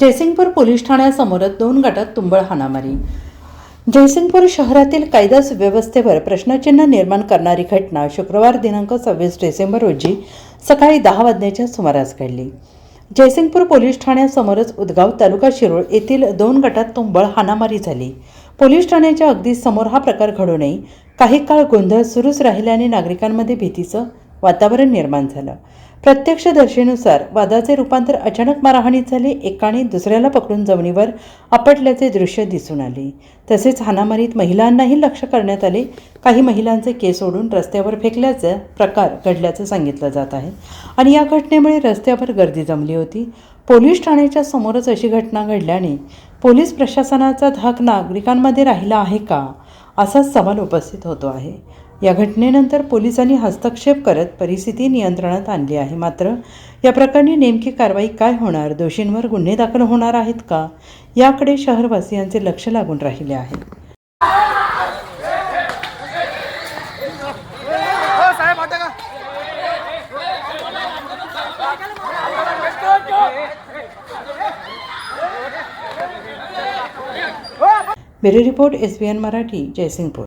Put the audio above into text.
Jaysingpur police ठाण्यासमोरच दोन गटात तुंबळ हाणामारी. जयसिंगपूर शहरातील कायदा सुव्यवस्थेवर प्रश्नचिन्ह निर्माण करणारी घटना शुक्रवार दिनांक सव्वीस डिसेंबर रोजी सकाळी दहा वाजण्याच्या सुमारास घडली. जयसिंगपूर पोलीस ठाण्यासमोरच उदगाव तालुका शिरोळ येथील दोन गटात तुंबळ हाणामारी झाली. पोलीस ठाण्याच्या अगदी समोर हा प्रकार घडू नये. काही काळ गोंधळ सुरूच राहिल्याने नागरिकांमध्ये भीतीचं वातावरण निर्माण झालं. प्रत्यक्षदर्शीनुसार वादाचे रूपांतर अचानक मारहाणीत झाले एकाने दुसऱ्याला पकडून जमिनीवर आपटल्याचे दृश्य दिसून आले. तसेच हानामारीत महिलांनाही लक्ष करण्यात आले. काही महिलांचे केस ओढून रस्त्यावर फेकल्याचा प्रकार घडल्याचं सांगितलं जात आहे आणि या घटनेमुळे रस्त्यावर गर्दी जमली होती. पोलीस ठाण्याच्या समोरच अशी घटना घडल्याने पोलीस प्रशासनाचा धाक नागरिकांमध्ये राहिला आहे का? असाच सवाल उपस्थित होतो आहे. या घटनेनंतर पोलिसांनी हस्तक्षेप करत परिस्थिती नियंत्रणात आणली आहे. मात्र या प्रकरणी नेमकी कारवाई काय होणार? दोषींवर गुन्हे दाखल होणार आहेत का? याकडे शहरवासियांचे लक्ष लागून राहिले आहे. हो bureau report S B N Marathi Jaysingpur.